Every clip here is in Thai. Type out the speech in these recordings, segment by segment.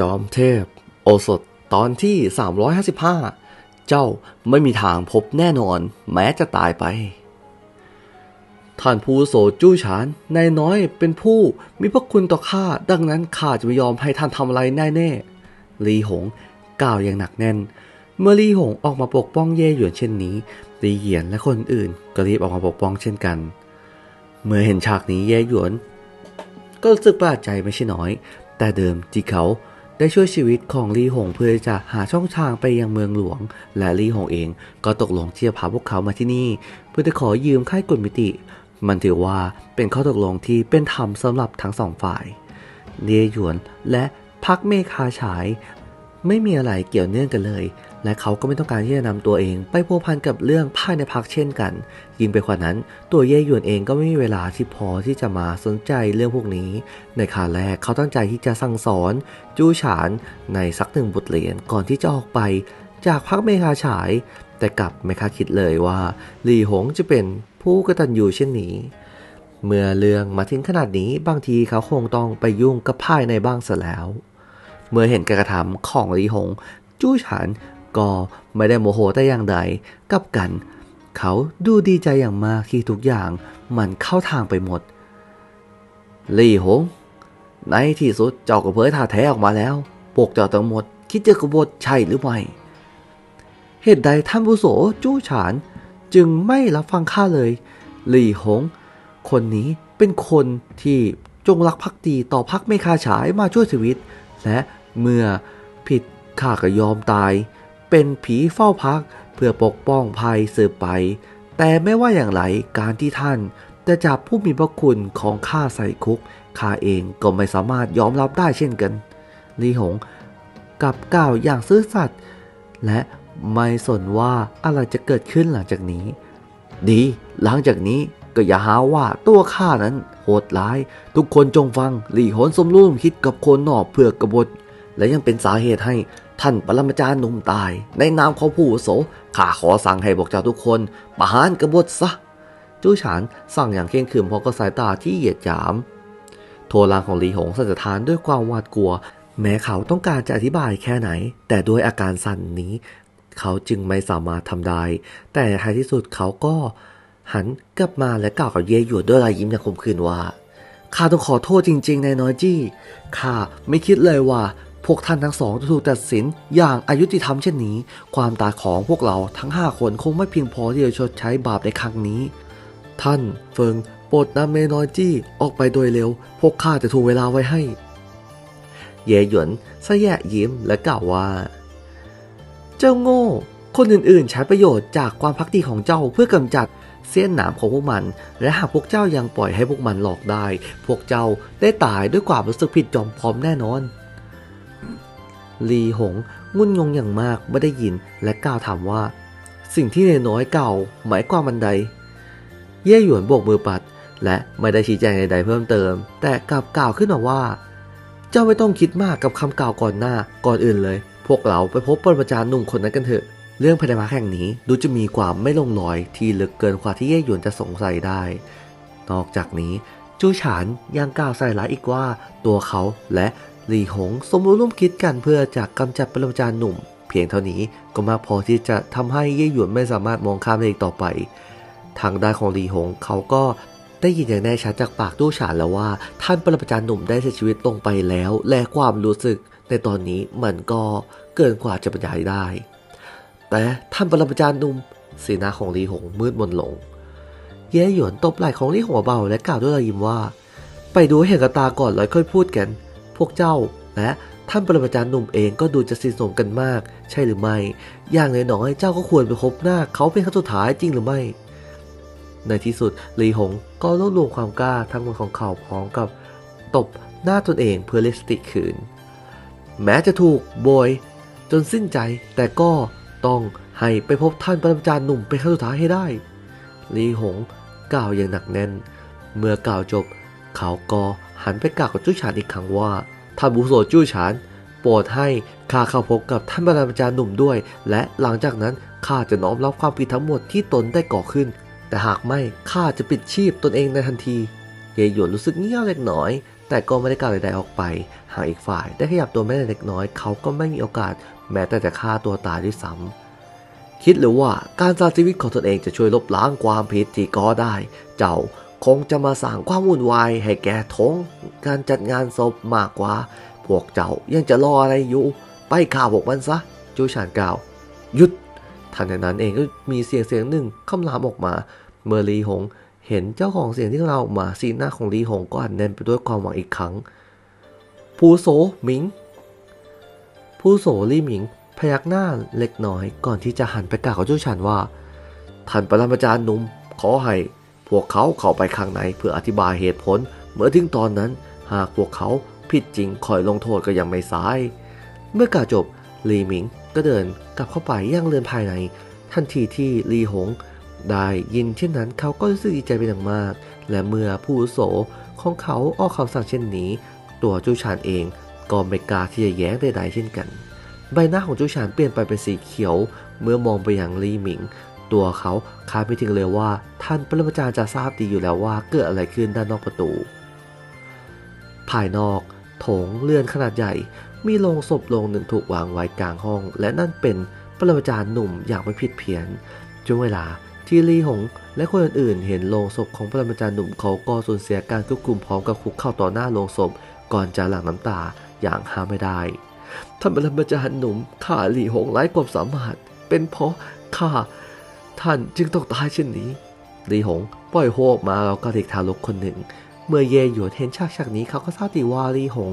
จอมเทพ โอสถตอนที่ 355 เจ้าไม่มีทางพบแน่นอนแม้จะตายไป ท่านผู้โสจู้ฉานนายน้อยเป็นผู้มีพระคุณต่อข้าดังนั้นข้าจะไม่ยอมให้ท่านทำอะไรแน่แน่ๆลีหงกล่าวอย่างหนักแน่น เมื่อลีหงออกมาปกป้องเย่หยวนเช่นนี้ลีเหยียนและคนอื่นก็รีบออกมาปกป้องเช่นกัน เมื่อเห็นฉากนี้เย่หยวน ก็รู้สึกประหลาดใจไม่ใช่น้อย แต่เดิมที่เขา ได้ช่วยชีวิตของลีหงเพื่อจะหาช่องทางไปยังเมืองหลวง และลีหงเองก็ตกลงที่จะพาพวกเขามาที่นี่ เพื่อจะขอยืมค่ายกฎมิติ มันถือว่าเป็นข้อตกลงที่เป็นธรรมสำหรับทั้งสองฝ่ายเลียหยวนและพักเมคาฉาย ไม่มีอะไรเกี่ยวเนื่องกันเลย และเขาก็ไม่ต้องการที่จะนำตัวเอง ไปพัวพันกับเรื่องภายในพักเช่นกัน ยิ่งไปกว่านั้น ตัวเย่หยวนเองก็ไม่มีเวลาที่พอที่จะมาสนใจเรื่องพวกนี้ ในคาแรกเขาตั้งใจที่จะสั่งสอนจูฉานในสักหนึ่งบทเรียนก่อนที่จะออกไป จากพักเมคาฉาย แต่กลับไม่คาดคิดเลยว่าหลี่หงจะเป็นผู้กตัญญูเช่นนี้ เมื่อเรื่องมาถึงขนาดนี้บางทีเขาคงต้องไปยุ่งกับภายในบ้างเสียแล้ว เมื่อเห็นการกระทำของหลี่หงจู้ฉานก็ไม่ได้โมโหแต่อย่างใดกับกัน เขาดูดีใจอย่างมากที่ทุกอย่างมันเข้าทางไปหมด ลี่หง ในที่สุดเจ้าก็เผยท่าแท้ออกมาแล้วพวกเจ้าทั้งหมด คิดจะกบฏใช่หรือไม่ เหตุใดท่านผู้โสจู้ฉานจึงไม่รับฟังข้าเลย ลี่หง คนนี้เป็นคนที่จงรักภักดีต่อพักไม่คาฉายมาช่วยชีวิต และเมื่อผิดข้าก็ยอมตาย เป็นผีเฝ้าพัก พื่อปกป้องภัยสืบไป แต่ไม่ว่าอย่างไรการที่ท่านจะจับผู้มีพระคุณของข้าใส่คุกข้าเองก็ไม่สามารถยอมรับได้เช่นกันลีหงกับกล่าวอย่างซื่อสัตย์และไม่สนว่าอะไรจะเกิดขึ้นหลังจากนี้ ดี หลังจากนี้ก็อย่าหาว่าตัวข้านั้นโหดร้าย ทุกคนจงฟังหลี่หนสมรู้ร่มคิดกับคนนอกเพื่อกบฏ และยังเป็นสาเหตุให้ ท่านปรมาจารย์หนุ่มตาย ในนามของผู้าวุโสข้าขอสั่งให้บอกเจ้าทุกคนประหารกบฏซะจู้ฉานสั่งอย่างเคร่งขรึมเพราะก็สายตาที่เหยียดหยาม โทรลางของหลีหงสัจทานด้วยความหวาดกลัว แม้เขาต้องการจะอธิบายแค่ไหน แต่ด้วยอาการสั่นนี้ เขาจึงไม่สามารถทำได้ แต่ท้ายที่สุดเขาก็หันกลับมาและกล่าวกับเย่หยวนด้วยรอยยิ้มอย่างคมคืนว่าข้าต้องขอโทษจริง ๆ นายน้อยจี้ข้าไม่คิดเลยว่า พวกท่านทั้งสองจะถูกตัดสินอย่างอายุติธรรมเช่นนี้ ความตายของพวกเราทั้งห้าคนคงไม่เพียงพอที่จะชดใช้บาปในครั้งนี้ ท่านเฟิงโปรดนำเมนอยจี้ออกไปโดยเร็ว พวกข้าจะทวงเวลาไว้ให้ เย่หยวนสะแยะยิ้มและกล่าวว่า เจ้าโง่ คนอื่นๆ ใช้ประโยชน์จากความพักดีของเจ้าเพื่อกำจัดเสี้ยนหนามของพวกมัน และหากพวกเจ้ายังปล่อยให้พวกมันหลอกได้ พวกเจ้าได้ตายด้วยความรู้สึกผิดจอมพร้อมแน่นอน ลีหงงุนงงอย่างมากไม่ได้ยินและกล่าวถามว่า สิ่งที่เนน้อยเก่าหมายความมันใด เย่หยวนโบกมือปัด และไม่ได้ชี้แจงใดๆเพิ่มเติม แต่กลับกล่าวขึ้นมาว่า เจ้าไม่ต้องคิดมากกับคำกล่าวก่อนหน้าก่อนอื่นเลย พวกเราไปพบปรมาจารย์หนุ่มคนนั้นกันเถอะ เรื่องภายในพักแห่งนี้ดูจะมีความไม่ลงรอยที่ลึกเกินกว่าที่เย่หยวนจะสงสัยได้ นอกจากนี้จูฉานยังกล่าวใส่ร้ายอีกว่าตัวเขาและ หลี่หงสมรู้ร่วมคิดกันเพื่อจะกำจัดปรมาจารย์หนุ่ม เพียงเท่านี้ก็มากพอที่จะทำให้เย่หยวนไม่สามารถมองข้ามได้อีกต่อไป ทางด้านของหลีหงเขาก็ได้ยินอย่างแน่ชัดจากปากตู้ฉานแล้วว่า ท่านปรมาจารย์หนุ่มได้เสียชีวิตลงไปแล้ว และความรู้สึกในตอนนี้มันก็เกินกว่าจะบรรยายได้ แต่ท่านปรมาจารย์หนุ่มสีหน้าของลีหงมืดมนลง เย่หยวนตบไหล่ของลี่หงเบาและกล่าวด้วยรอยยิ้มว่า ไปดูให้เห็นกับตาก่อนแล้วค่อยพูดกัน พวกเจ้าและท่านปรมาจารย์หนุ่มเองก็ดูจะสนิทสนมกันมาก ใช่หรือไม่ อย่างน้อยๆเจ้าก็ควรไปพบหน้าเขาเป็นครั้งสุดท้ายจริงหรือไม่ ในที่สุดหลีหงก็รวบรวมความกล้าทั้งหมดของเขาพร้อมกับ ตบหน้าตนเองเพื่อเรียกสติคืน แม้จะถูกโบยจนสิ้นใจแต่ก็ต้องให้ไปพบท่านปรมาจารย์หนุ่มเป็นครั้งสุดท้ายให้ได้หลีหงกล่าวอย่างหนักแน่น เมื่อกล่าวจบเขาก็ หันไปกล่าวกับจู้ฉานอีกครั้งว่าท่านบุโสจู้ฉานโปรดให้ข้าเข้าพบกับท่านปรมาจารย์หนุ่มด้วย และหลังจากนั้นข้าจะน้อมรับความผิดทั้งหมดที่ตนได้ก่อขึ้น แต่หากไม่ข้าจะปิดชีพตนเองในทันทีเยหยวนรู้สึกเงียบเล็กน้อย แต่ก็ไม่ได้กล่าวใดๆออกไป หากอีกฝ่ายได้ขยับตัวแม้แต่เล็กน้อยเขาก็ไม่มีโอกาส แม้แต่จะฆ่าตัวตายด้วยซ้ำคิดหรือว่าการสละชีวิตของตนเองจะช่วยลบล้างความผิดที่ก่อได้ เจ้า คงจะมาสร้างความวุ่นวายให้แก่ทงการจัดงานศพมากกว่า พวกเจ้ายังจะรออะไรอยู่ ไปข่าวพวกมันซะ จูฉานกล่าว หยุด ทันใดนั้นเองก็มีเสียงเสียงหนึ่งคำรามออกมา เมื่อลีหง เห็นเจ้าของเสียงที่เราออกมาสีหน้าของลีหงก็อันแน่นไปด้วยความหวังอีกครั้ง ผู้โสหมิง ผู้โสลี่หมิง พยักหน้าเล็กน้อยก่อนที่จะหันไปกล่าวกับจ้าชันว่า ท่านปรมาจารย์หนุ่มขอให้ พวกเขาเข้าไปข้างในเพื่ออธิบายเหตุผล เมื่อถึงตอนนั้น หากพวกเขาผิดจริงคอยลงโทษก็ยังไม่สาย เมื่อกล่าวจบลีหมิงก็เดินกลับเข้าไปย่างเรือนภายใน ทันทีที่ลีหง ได้ยินเช่นนั้นเขาก็รู้สึกดีใจเป็นอย่างมาก และเมื่อผู้อุโสของเขาออกคำสั่งเช่นนี้ ตัวจูชานเองก็ไม่กล้าที่จะแย้งใดๆเช่นกัน ใบหน้าของจูชานเปลี่ยนไปเป็นสีเขียว เมื่อมองไปยังลีหมิง ตัวเขาคาดไม่ถึงเลยว่าท่านปรมาจารย์จะทราบดีอยู่แล้วว่าเกิดอะไรขึ้นด้านนอกประตู ภายนอกโถงเลื่อนขนาดใหญ่ มีโลงศพโลงหนึ่งถูกวางไว้กลางห้อง และนั่นเป็นปรมาจารย์หนุ่มอย่างไม่ผิดเพี้ยนช่วงเวลาที่ลีหงและคนอื่นๆ เห็นโลงศพของปรมาจารย์หนุ่มเขาก็สูญเสียการควบคุมพร้อมกับคุกเข่าต่อหน้าโลงศพก่อนจะหลั่งน้ำตาอย่างห้ามไม่ได้ท่านปรมาจารย์หนุ่มข้าลีหงไร้ความสามารถ เป็นเพราะข้า ท่านจึงต้องตายเช่นนี้ลีหงปล่อยโฮออกมาแล้วก็เด็กทารกคนหนึ่ง เมื่อเย่หยวนเห็นฉากฉากนี้เขาก็ทราบดีว่าลีหง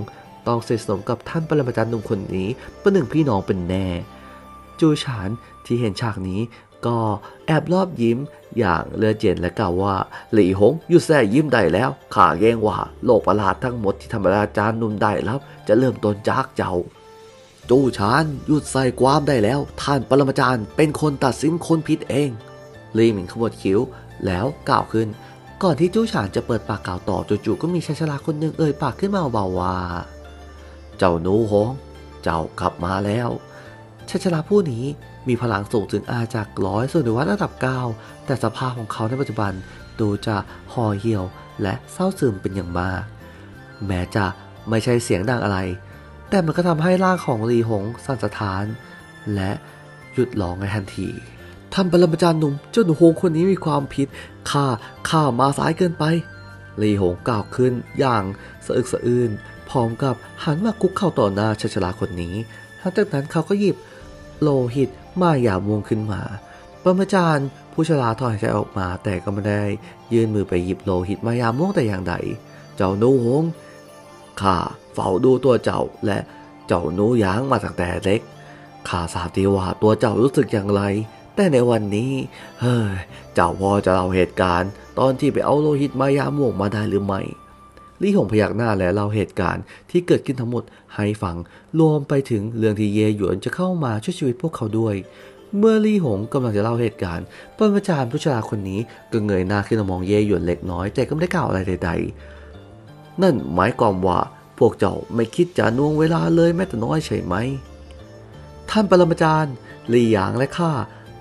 ต้องสนิทสนมกับท่านปรมาจารย์หนุ่มคนนี้เป็นหนึ่งพี่น้องเป็นแน่ จูฉานที่เห็นฉากนี้ก็แอบรอบยิ้มอย่างเลือดเย็นและกล่าวว่าหลี่หงยุดแซ่ยิ้มได้แล้วข้าเกรงว่าโลกประหลาดทั้งหมดที่ธรรมราจารย์นุ่มได้รับ จะเริ่มต้นจากเจ้า จูฉานหยุดใส่ความได้แล้ว ท่านปรมาจารย์เป็นคนตัดสินคนผิดเอง ลีหมิงขมวดคิ้วแล้วกล่าวขึ้น ก่อนที่จูฉานจะเปิดปากกล่าวต่อจู่ๆก็มีชายชราคนหนึ่งเอ่ยปากขึ้นมาเบาๆว่า เจ้าหนูหงเจ้ากลับมาแล้วชายชราผู้นี้มีพลังสูงถึงอาจากร้อยส่วนในวัดระดับ9แต่สภาพของเขาในปัจจุบันดูจะห่อเหี่ยวและเศร้าซึมเป็นอย่างมาก แม้จะไม่ใช่เสียงดังอะไร แต่มันก็ทำให้ร่างของลีหงสั่นสะท้าน และหยุดร้องในทันทีท่านปรมาจารย์หนุ่มเจ้าหนูหงคนนี้มีความผิดข้าข้ามาสายเกินไปลีหงกล่าวขึ้นอย่างสะอึกสะอื้นพร้อมกับหันมาคุกเข่าต่อหน้าชายชราคนนี้หลังจากนั้นเขาก็หยิบโลหิตมาหยามวงขึ้นมาปรมาจารย์ผู้ชราถอนใจออกมาแต่ก็ไม่ได้ยื่นมือไปหยิบโลหิตมายามวงแต่อย่างใด เจ้าหนูหง ข้าเฝ้าดูตัวเจ้าและเจ้าหนูยางมาตั้งแต่เล็กข้าทราบดีว่าตัวเจ้ารู้สึกอย่างไร แต่ในวันนี้ เฮ้ยเจ้าพอจะเล่าเหตุการณ์ ตอนที่ไปเอาโลหิตมายามวงมาได้หรือไม่ลี่หงพยักหน้าและเล่าเหตุการณ์ที่เกิดขึ้นทั้งหมดให้ฟังรวมไปถึงเรื่องที่เยหยวนจะเข้ามาช่วยชีวิตพวกเขาด้วย เมื่อลี่หงกำลังจะเล่าเหตุการณ์ปรมาจารย์ผู้ชราคนนี้ก็เงยหน้าขึ้นมองเยหยวนเล็กน้อยแต่ก็ไม่ได้กล่าวอะไรใดๆ นั่นหมายความว่าพวกเจ้าไม่คิดจะน่วงเวลาเลยแม้แต่น้อยใช่ไหม ท่านปรมาจารย์ลี่หยางและข้า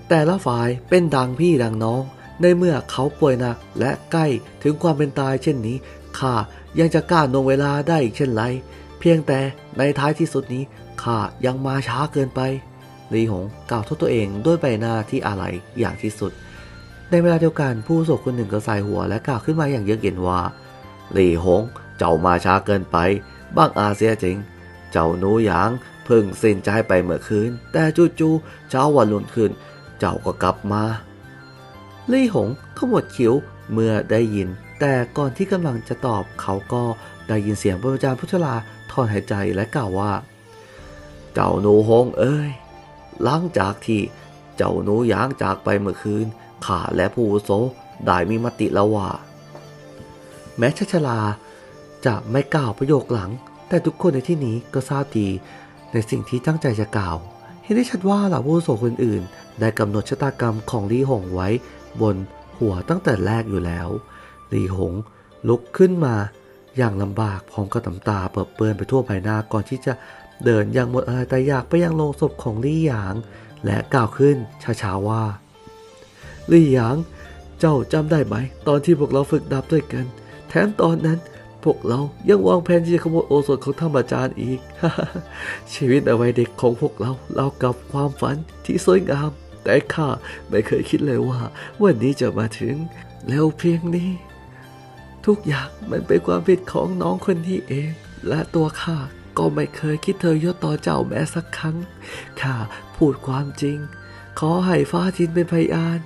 แต่ละฝ่ายเป็นดังพี่ดังน้อง ในเมื่อเขาป่วยหนักและใกล้ถึงความเป็นตายเช่นนี้ข้ายังจะกล้านวงเวลาได้อีกเช่นไร เพียงแต่ในท้ายที่สุดนี้ข้ายังมาช้าเกินไปลีหงกล่าวโทษตัวเองด้วยใบหน้าที่อาลัยอย่างที่สุด ในเวลาเดียวกันผู้โศกคนหนึ่งก็สายหัวและกล่าวขึ้นมาอย่างเยือกเย็นว่าลีหง เจ้ามาช้าเกินไป บ้างอาเซียจริง เจ้าหนูหยางเพิ่งสิ้นใจไปเมื่อคืน แต่จู่ๆเช้าวันรุ่นขึ้น เจ้าก็กลับมาลี่หงขมวดคิ้วเมื่อได้ยิน แต่ก่อนที่กำลังจะตอบเขาก็ได้ยินเสียงพระอาจารย์พุทธลาถอนหายใจและกล่าวว่า เจ้าหนูหงเอ้ยหลังจากที่เจ้าหนูหยางจากไปเมื่อคืนข้าและผู้โสได้มีมติแล้วว่า แม้ชชลา จะไม่กล่าวประโยคหลัง แต่ทุกคนในที่นี้ก็ทราบดีในสิ่งที่ตั้งใจจะกล่าว เห็นได้ชัดว่าเหล่าผู้อาวุโสคนอื่น ได้กำหนดชะตากรรมของลี่หงไว้บนหัวตั้งแต่แรกอยู่แล้วลี่หงลุกขึ้นมาอย่างลำบากพร้อมกับน้ำตาเปิดเปื้อนไปทั่วใบหน้าก่อนที่จะเดินอย่างหมดอะไรแต่อยากไปยังโลงศพของลี่หยาง และกล่าวขึ้นช้าๆว่า ลี่หยาง เจ้าจำได้ไหม ตอนที่พวกเราฝึกดาบด้วยกัน แถมตอนนั้น พวกเรายังวางแผนที่จะขโมยโอสถของท่านอาจารย์อีก ชีวิตในวัยเด็กของพวกเราเรากับความฝันที่สวยงาม แต่ข้าไม่เคยคิดเลยว่า วันนี้จะมาถึง แล้วเพียงนี้ ทุกอย่างมันเป็นความผิดของน้องคนนี้เอง และตัวข้าก็ไม่เคยคิดเธอยศต่อเจ้าแม้สักครั้งข้าพูดความจริง ขอให้ฟ้าทินเป็นพยาน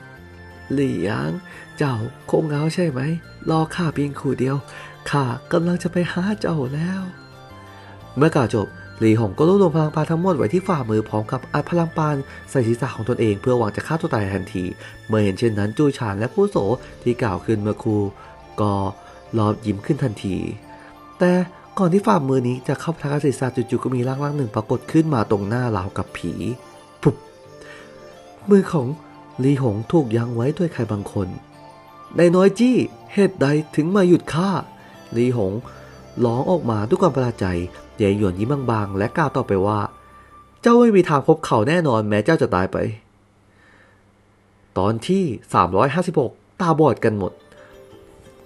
หลี่หยาง เจ้าคงเหงาใช่ไหม รอข้าเพียงคู่เดียว ข้ากำลังจะไปหาเจ้าแล้ว เมื่อกล่าวจบหลีหงก็รวบรวมพลังปานทั้งหมดไว้ที่ฝ่ามือพร้อมกับอัดพลังปานใส่ศีรษะของตนเองเพื่อหวังจะฆ่าตัวตายทันที เมื่อเห็นเช่นนั้นจูฉานและผู้โสที่กล่าวขึ้นเมื่อครูก็รอบยิ้มขึ้นทันที แต่ก่อนที่ฝ่ามือนี้จะเข้าพทักศีรษะจู่ๆก็มีร่างร่างหนึ่งปรากฏขึ้นมาตรงหน้าราวกับผีปุบมือของลีหงถูกยั้งไว้ด้วยใครบางคนนายน้อยจี้เหตุใดถึงมาหยุดฆ่า ลีหงร้องออกมาด้วยความประหลาดใจเยหยวนยิ้มบางๆ และกล่าวต่อไปว่า เจ้าไม่มีทางพบเขาแน่นอนแม้เจ้าจะตายไป ตอนที่ 356 ตาบอดกันหมด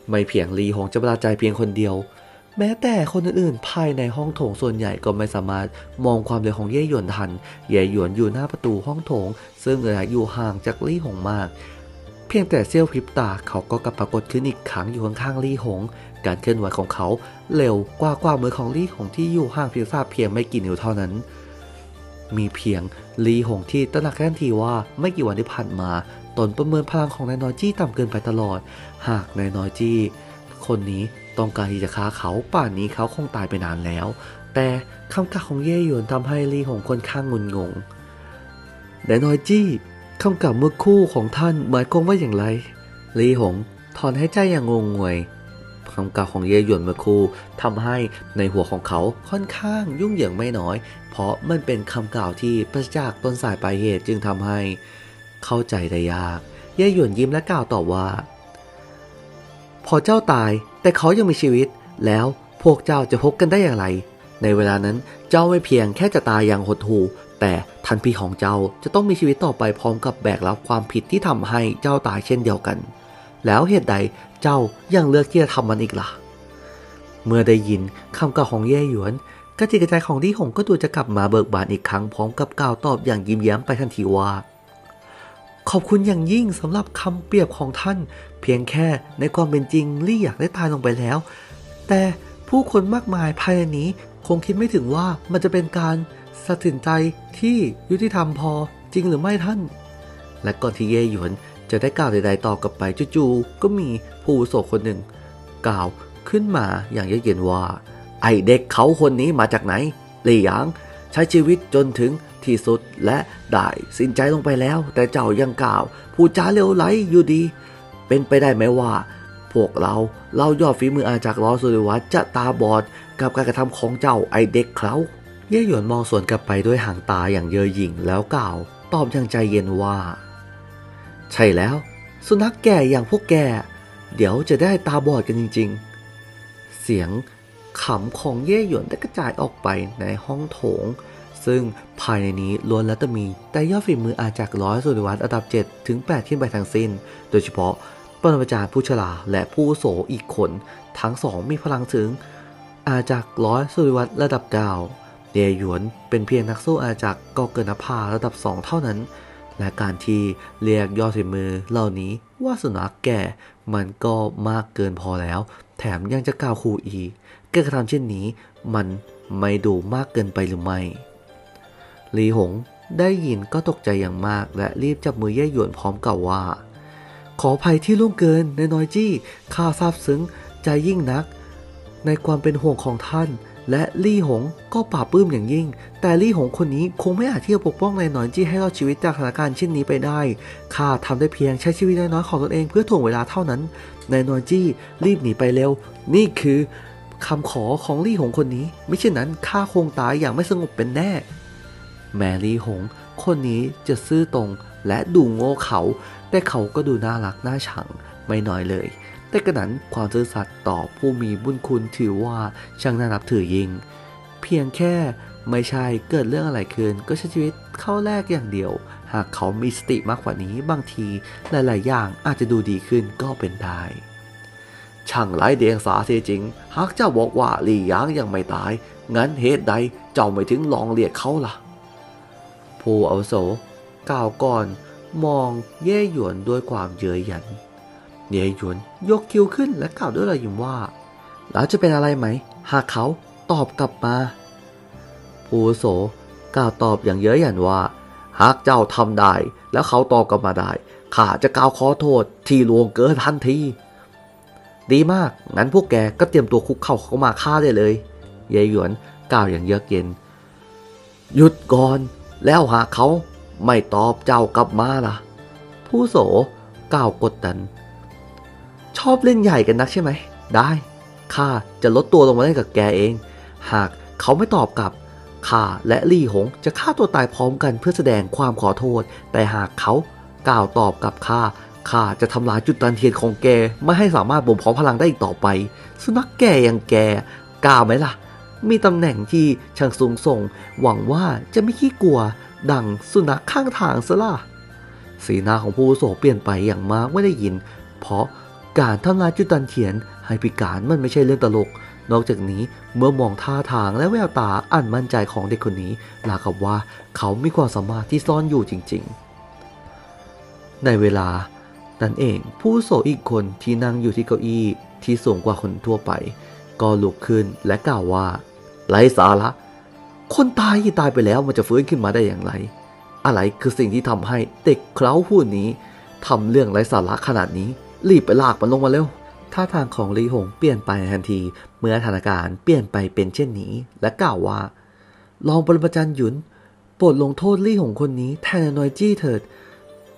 ไม่เพียงลีหงจะประหลาดใจเพียงคนเดียว แม้แต่คนอื่นๆ ภายในห้องโถงส่วนใหญ่ก็ไม่สามารถมองความเร็วของเย่หยวนทัน เย่หยวนอยู่หน้าประตูห้องโถง ซึ่งระยะอยู่ห่างจากลี่หงมาก เพียงแต่เสี้ยวพริบตาเขาก็กลับปรากฏขึ้นอีกครั้งอยู่ข้างๆลี่หง การเคลื่อนไหวของเขาเร็วกว่ากว่ามมือของลี่หงที่อยู่ห่างพียงทราเพียงไม่กี่นิ้วเท่านั้น มีเพียงลีหงที่ตระหนักทันทีว่าไม่กี่วันที่ผ่านมา ตนประเมินพลังของนายนอยจี้ต่ำเกินไปตลอด หากนายนอยจี้คนนี้ต้องการที่จะฆ่าเขาป่านนี้เขาคงตายไปนานแล้ว แต่คำกล่าวของเย่หยวนทำให้ลีหงค่อนข้างงุนงงนายนอยจี้คำกล่าวเมื่อคู่ของท่านหมายความว่าอย่างไรลีหงถอนให้ใจอย่างงงงวย คำกล่าวของเย่หยวนเมื่อครู่ทำให้ในหัวของเขาค่อนข้างยุ่งเหยิงไม่น้อย เพราะมันเป็นคำกล่าวที่ปราศจากต้นสายปลายเหตุจึงทำให้ เข้าใจได้ยาก เย่หยวนยิ้มและกล่าวตอบว่า พอเจ้าตายแต่เขายังมีชีวิต แล้วพวกเจ้าจะพบกันได้อย่างไร ในเวลานั้นเจ้าไม่เพียงแค่จะตายอย่างหดหู่แต่ทันพีของเจ้าจะต้องมีชีวิตต่อไปพร้อมกับแบกรับความผิดที่ทำให้เจ้าตายเช่นเดียวกัน แล้วเหตุใดเจ้ายังเลือกที่จะทำมันอีกล่ะ เมื่อได้ยินคำกล่าวของเย่หยวนกระจิตกระใจของลี่หงก็ดูจะกลับมาเบิกบานอีกครั้งพร้อมกับกล่าวตอบอย่างยิ้มแย้มไปทันทีว่า ขอบคุณอย่างยิ่งสำหรับคำเปรียบของท่าน เพียงแค่ในความเป็นจริงลี่อยากได้ตายลงไปแล้ว แต่ผู้คนมากมายภายในนี้คงคิดไม่ถึงว่ามันจะเป็นการตัดสินใจที่ยุติธรรมพอจริงหรือไม่ท่าน และก่อนที่เย่หยวน จะได้กล่าวใดๆต่อกลับไปจู่ๆก็มีผู้อาวุโสคนหนึ่ง กล่าวขึ้นมาอย่างเยือกเย็นว่า ไอเด็กเขาคนนี้มาจากไหนหลี่หยางใช้ชีวิตจนถึงที่สุดและได้สิ้นใจลงไปแล้ว แต่เจ้ายังกล่าวพูดจาเร็วไหลอยู่ดี เป็นไปได้ไหมว่า พวกเราเรายอดฝีมืออาจากล้อสุริวัตจะตาบอดกับการกระทำของเจ้าไอเด็กเขาเย่หยวนมองสวนกลับไปด้วยหางตาอย่างเย่อหยิ่งแล้วกล่าว ตอบอย่างใจเย็นว่า ใช่แล้ว สุนัขแก่อย่างพวกแก เดี๋ยวจะได้ตาบอดกันจริง ๆ เสียงขำของเย่หยวนได้กระจายออกไปในห้องโถง ซึ่งภายในนี้ล้วนแล้วแต่มีแต่ยอดฝีมืออาจากร้อยสุริวัตอันดับ7ถึง 8 ขึ้นไปทั้งสิ้น โดยเฉพาะปรมาจารย์ผู้ฉลาและผู้โสอีกคน ทั้งสองมีพลังถึง อาจากร้อยสุริวัตรระดับ9เยหยวนเป็นเพียงนักสู้อาจากกอเกินนภาระดับ 2 เท่านั้น และการที่เรียกยอดฝีมือเหล่านี้ว่าสุนัขแก่มันก็มากเกินพอแล้ว แถมยังจะกล่าวขู่อีกการกระทำเช่นนี้มันไม่ดูมากเกินไปหรือไม่ลีหงได้ยินก็ตกใจอย่างมากและรีบจับมือเย่หยวนพร้อมกล่าวว่า ขออภัยที่ล่วงเกินในน้อยจี้ข้าซาบซึ้งใจยิ่งนัก ในความเป็นห่วงของท่าน และลี่หงก็ปราบปลื้มอย่างยิ่ง แต่ลี่หงคนนี้คงไม่อาจที่จะปกป้องนายหนอนจี้ให้รอดชีวิตจากสถานการณ์เช่นนี้ไปได้ข้าทำได้เพียงใช้ชีวิตน้อยๆของตนเองเพื่อถ่วงเวลาเท่านั้นนายหนอนจี้รีบหนีไปเร็ว นี่คือคำขอของลี่หงคนนี้ไม่เช่นนั้นข้าคงตายอย่างไม่สงบเป็นแน่ แมรี่หง คนนี้จะซื่อตรงและดูโง่เขา แต่เขาก็ดูน่ารักน่าชังไม่น้อยเลย แต่กระนั้นความซื่อสัตย์ต่อผู้มีบุญคุณถือว่าช่างน่านับถือยิ่ง เพียงแค่ไม่ใช่เกิดเรื่องอะไรขึ้นก็ใช้ชีวิตเข้าแรกอย่างเดียว หากเขามีสติมากกว่านี้บางทีหลาย ๆ อย่างอาจจะดูดีขึ้นก็เป็นได้ ช่างไร้เดียงสาเสียจริง หากเจ้าบอกว่าลี่หยางยังไม่ตาย งั้นเหตุใดเจ้าไม่ถึงลองเรียกเขาล่ะ ผู้อาวุโสกล่าวก่อนมองเย่หยวนด้วยความเย้ยหยัน เย่หยวนยกคิ้วขึ้นและกล่าวด้วยรอยยิ้มว่า แล้วจะเป็นอะไรไหม หากเขาตอบกลับมาผู้โสกล่าวตอบอย่างเย้ยหยันว่า หากเจ้าทำได้ แล้วเขาตอบกลับมาได้ข้าจะกล่าวขอโทษที่ลวงเกินทันทีดีมาก งั้นพวกแกก็เตรียมตัวคุกเข่าเข้ามาฆ่าได้เลย เยหยวนกล่าวอย่างเยือกเย็น หยุดก่อน แล้วหากเขาไม่ตอบเจ้ากลับมาล่ะ ผู้โสกล่าวกดดัน อบเล่นใหญ่กันนักใช่ไหม ได้ ข้าจะลดตัวลงมาได้กับแกเอง หากเขาไม่ตอบกลับ ข้าและลี่หงจะฆ่าตัวตายพร้อมกันเพื่อแสดงความขอโทษ แต่หากเขากล่าวตอบกับข้า ข้าจะทำลายจุดตันเทียนของแก ไม่ให้สามารถบ่มเพาะพลังได้อีกต่อไป สุนัขแก่อย่างแกกล้าไหมล่ะ มีตำแหน่งที่ช่างสูงส่ง หวังว่าจะไม่ขี้กลัว ดังสุนัขข้างทางซะล่ะ สีหน้าของผู้โสเปลี่ยนไปอย่างมากไม่ได้ยิน เพราะ การทำลายจุดตันเทียนให้พิการมันไม่ใช่เรื่องตลก นอกจากนี้เมื่อมองท่าทางและแววตาอันมั่นใจของเด็กคนนี้ลากับว่าเขามีความสามารถที่ซ่อนอยู่จริง ๆ ในเวลานั่นเองผู้โสอีกคนที่นั่งอยู่ที่เก้าอี้ที่สูงกว่าคนทั่วไป ก็ลุกขึ้นและกล่าวว่าไร้สาระ คนตายที่ตายไปแล้วมันจะฟื้นขึ้นมาได้อย่างไร อะไรคือสิ่งที่ทำให้เด็กเคล้าผู้นี้ทำเรื่องไร้สาระขนาดนี้ รีบไปลากมันลงมาเร็วท่าทางของลีหงเปลี่ยนไปทันที เมื่อสถานการณ์เปลี่ยนไปเป็นเช่นนี้ และกล่าวว่า ลองปรมาจารย์หยุนโปรดลงโทษลี่หงคนนี้แทนนอยจี้เถิด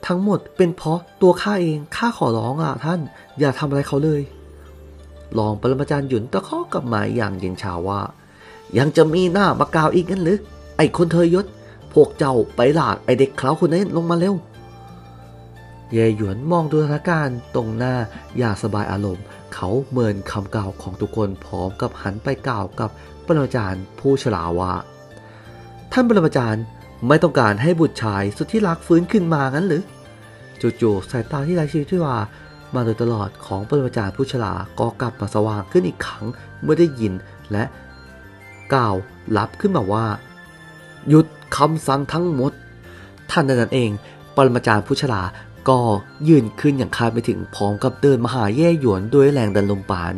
ทั้งหมดเป็นเพราะตัวข้าเองข้าขอร้องอะท่าน อย่าทำอะไรเขาเลยลองปรมาจารย์หยุนตะคอกกลับมาอย่างเย็นชาว่า ยังจะมีหน้ามากล่าวอีกงั้นหรือ ไอ้คนเธยยศ พวกเจ้าไปหลากไอเด็กเคล้าคนนั้นลงมาเร็ว เยหยวนมองดูสถานการณ์ตรงหน้าอย่างสบายอารมณ์ เขาเมินคำกล่าวของทุกคนพร้อมกับหันไปกล่าวกับปรมาจารย์ผู้ฉลาดว่า ท่านปรมาจารย์ไม่ต้องการให้บุตรชายสุดที่รักฟื้นขึ้นมางั้นหรือจู่ๆสายตาที่ไร้ชีวิตที่ว่ามาโดยตลอดของปรมาจารย์ผู้ฉลาดก็กลับมาสว่างขึ้นอีกครั้งเมื่อได้ยินและกล่าวรับขึ้นมาว่า หยุดคำสั่งทั้งหมด ท่านนั้นเอง ปรมาจารย์ผู้ฉลา ก็ยืนขึ้นอย่างคาดไม่ถึงพร้อมกับเดินมาหาแย่หยวนด้วยแรงดันลมปาน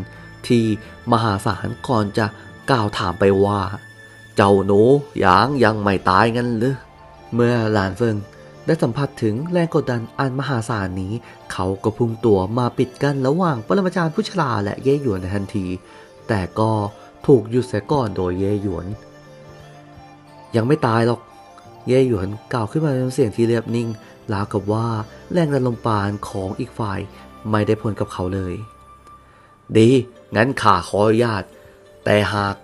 ที่มหาศาลก่อนจะกล่าวถามไปว่า เจ้าหนูหยางยังไม่ตายงั้นหรือเมื่อหลานเฟิงได้สัมผัสถึงแรงกดดันอันมหาศาลนี้ เขาก็พุ่งตัวมาปิดกั้นระหว่างปรมาจารย์ผู้ฉลาและเย่หยวนในทันที แต่ก็ถูกหยุดเสียก่อนโดยเย่หยวน ยังไม่ตายหรอก เย่หยวนกล่าวขึ้นมาด้วยเสียงที่เรียบนิ่ง ราวกับว่าแรงดันลมปานของอีกฝ่ายไม่ได้ผลกับเขาเลย ดี งั้นข้าขออนุญาต แต่หาก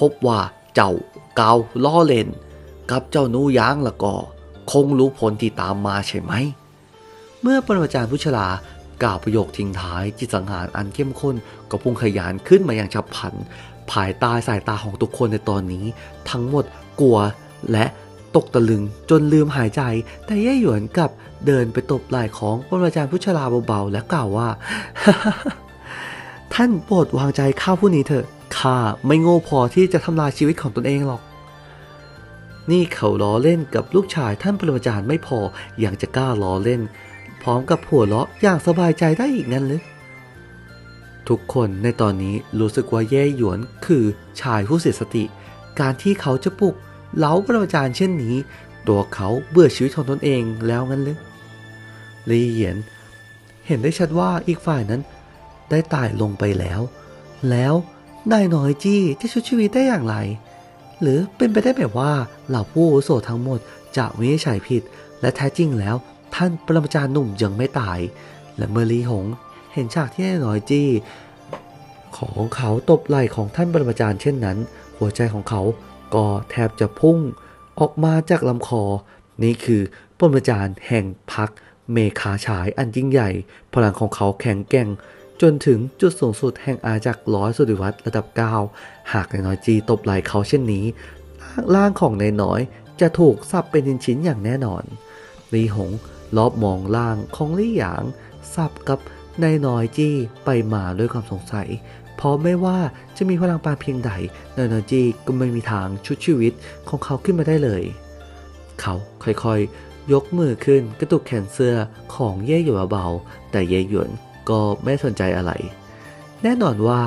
พบว่าเจ้าเกาล้อเล่น กับเจ้านูยางละก็คงรู้ผลที่ตามมาใช่ไหม เมื่อปรมาจารย์ผู้ฉลากล่าวประโยคทิ้งท้ายจิตสังหารอันเข้มข้นก็พุ่งขยานขึ้นมาอย่างฉับพลัน ภายใต้สายตาของทุกคนในตอนนี้ ทั้งหมดกลัวและ ตกตะลึงจนลืมหายใจ แต่เย่หยวนกลับเดินไปตบไหล่ของปรมาจารย์ผู้ชราเบาๆ และกล่าวว่า ท่านโปรดวางใจข้าผู้นี้เถอะข้าไม่โง่พอที่จะทำลายชีวิตของตนเองหรอก นี่เขาล้อเล่นกับลูกชายท่านปรมาจารย์ไม่พออยังจะกล้าล้อเล่น พร้อมกับหัวเราะอย่างสบายใจได้อีกงั้นหรือทุกคนในตอนนี้รู้สึกว่าแย่หยวนคือชายผู้เสียสติ การที่เขาจะปลุก เล้าปรมาจารย์เช่นนี้ ตัวเขาเบื่อชีวิตของตนเองแล้วงั้นหรือลีเหยียน เห็นได้ชัดว่าอีกฝ่ายนั้น ได้ตายลงไปแล้ว แล้วนายน้อยจี้จะชุดชีวิตได้อย่างไร หรือเป็นไปได้แบบว่าเหล่าผู้โสทั้งหมดจะวินิจฉัยผิด และแท้จริงแล้ว ท่านปรมาจารย์หนุ่มยังไม่ตาย และเมื่อลีหง เห็นฉากที่นายน้อยจี้ ของเขาตบไหล่ของท่านปรมาจารย์เช่นนั้น หัวใจของเขา ก็แทบจะพุ่งออกมาจากลำคอ นี่คือปรมาจารย์แห่งพักเมคาฉายอันยิ่งใหญ่ พลังของเขาแข็งแกร่ง จนถึงจุดสูงสุดแห่งอาจักรร้อยสุดิวัตระดับ 9 หากนายน้อยจีตบไหล่เขาเช่นนี้ ร่างของนายน้อยจะถูกสับเป็นชิ้นๆอย่างแน่นอนลีหงลอบมองล่างของลี่หยางสับกับนายน้อยจี้ไปมาด้วยความสงสัย เพราะไม่ว่าจะมีพลังปานเพียงใดเนายน้อยจี้ก็ไม่มีทางชุดชีวิตของเขาขึ้นมาได้เลย เขาค่อยๆ ยกมือขึ้นกระตุกแขนเสื้อของเย่หยวนเบาๆแต่เย่หยวนก็ไม่สนใจอะไร แน่นอนว่า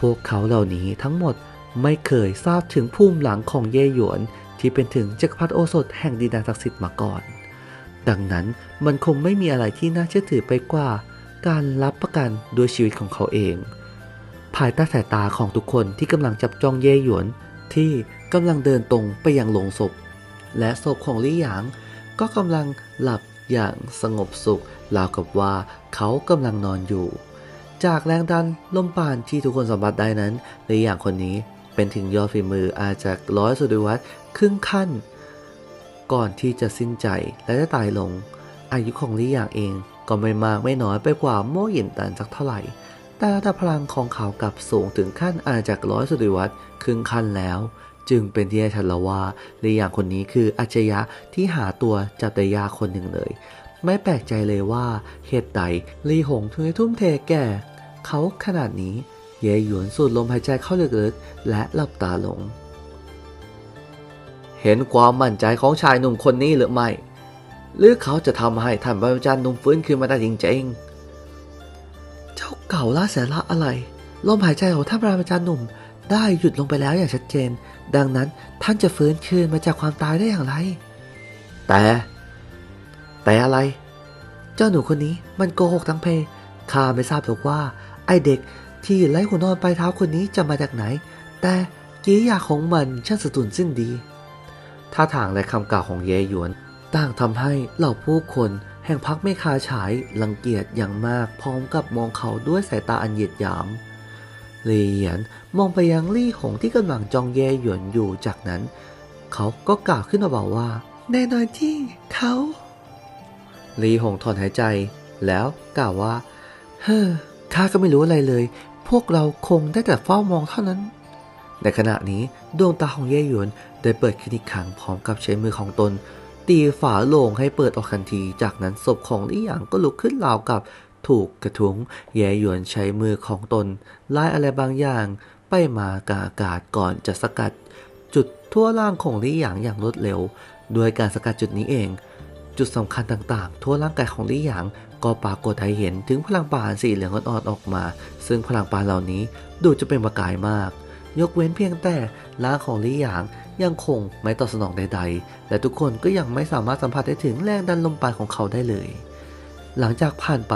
พวกเขาเหล่านี้ทั้งหมดไม่เคยทราบถึงภูมิหลังของเย่หยวนที่เป็นถึงจักรพรรดิโอสถแห่งดินแดนศักดิ์สิทธิ์มาก่อน ดังนั้นมันคงไม่มีอะไรที่น่าเชื่อถือไปกว่า การรับประกันด้วยชีวิตของเขาเอง ภายใต้สายตาของทุกคนที่กำลังจับจ้องเย่หยวน ที่กำลังเดินตรงไปยังโลงศพ และศพของลี่หยาง ก็กำลังหลับอย่างสงบสุขราวกับว่าเขากำลังนอนอยู่ จากแรงดันลมปานที่ทุกคนสัมผัสได้นั้นลี่หยางคนนี้เป็นถึงยอดฝีมืออาจจะร้อยสุดวัตครึ่งขั้น ก่อนที่จะสิ้นใจและได้ตายลง อายุของลี่หยางเองก็ไม่มากไม่น้อยไปกว่าโม่หยินตันสักเท่าไหร่ แต่ระดับพลังของเขากลับสูงถึงขั้นอาจจะร้อยสุดวัตครึ่งขั้นแล้ว จึงเป็นที่ชัดแล้วว่าลี่หยางคนนี้คืออัจฉริยะที่หาตัวจับได้ยาคนหนึ่งเลย ไม่แปลกใจเลยว่าเหตุใดลีหงถึงทุ่มเทแก่ เขาขนาดนี้เย่หยวนสูดลมหายใจเข้าลึกๆและหลับตาลง เห็นความมั่นใจของชายหนุ่มคนนี้หรือไม่ หรือเขาจะทำให้ท่านพระจันทร์หนุ่มฟื้นขึ้นมาได้จริงๆ เจ้าเก่าล่าแสนละอะไร ลมหายใจของท่านพระจันทร์หนุ่ม ได้หยุดลงไปแล้วอย่างชัดเจน ดังนั้นท่านจะฟื้นคืนมาจากความตายได้อย่างไร แต่ แต่อะไร เจ้าหนูคนนี้มันโกหกทั้งเพข้าไม่ทราบหรอกว่า ไอเด็กที่ไร้หัวนอนปลายเท้าคนนี้จะมาจากไหน แต่กิริยาของมันช่างสะตุนสิ้นดีท่าทางและคำกล่าวของเยหยวนต่างทำให้เหล่าผู้คน แห่งพักไม่คาฉายรังเกียจอย่างมากพร้อมกับมองเขาด้วยสายตาอันเหยียดหยามเลียนมองไปยังลี่หงที่กำลังจองเยหยวนอยู่จากนั้น เขาก็กล่าวขึ้นมาบอกว่า แน่นอนที่เขาลีหงถอนหายใจ แล้วกล่าวว่า เฮ้อข้าก็ไม่รู้อะไรเลย พวกเราคงได้แต่เฝ้ามองเท่านั้น ในขณะนี้ดวงตาของเย่หยวนได้เปิดขึ้นอีกครั้งพร้อมกับใช้มือของตน ตีฝาโลงให้เปิดออกทันที จากนั้นศพของลี่หยางก็ลุกขึ้นราวกับถูกกระทุ้งเย่หยวนใช้มือของตนไล่อะไรบางอย่าง ไปมากบอากาศก่อนจะสกัด จุดทั่วร่างของลี่หยางอย่างรวดเร็ว ด้วยการสกัดจุดนี้เอง จุดสำคัญต่างๆ ทั่วร่างกายของลี่หยาง ก็ปรากฏให้เห็นถึงพลังปานสีเหลืองอ่อนๆออกมา ซึ่งพลังปานเหล่านี้ดูจะเป็นประกายมาก ยกเว้นเพียงแต่ร่างของลี่หยาง ยังคงไม่ตอบสนองใด ๆ และทุกคนก็ยังไม่สามารถสัมผัสได้ถึงแรงดันลมปานของเขาได้เลย หลังจากผ่านไป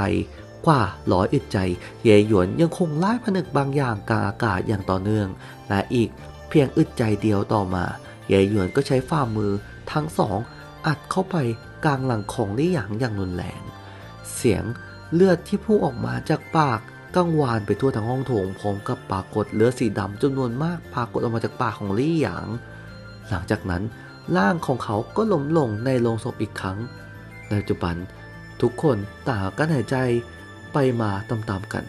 กว่าร้อยอึดใจ เยหยวนยังคงไล่ผนึกบางอย่างกลางอากาศอย่างต่อเนื่อง และอีกเพียงอึดใจเดียวต่อมา เยหยวนก็ใช้ฝ่ามือทั้งสองอัดเข้าไปกลางหลังของลี่หยางอย่างรุนแรง เสียงเลือดที่พุ่งออกมาจากปากกังวานไปทั่วทั้งห้องโถงพร้อมกับปรากฏเลือดสีดำจำนวนมากปรากฏออกมาจากปากของลี่หยาง หลังจากนั้นร่างของเขาก็ล้มลงในโลงศพอีกครั้ง ในปัจจุบัน ทุกคนต่างกันหายใจไปมาตามๆกัน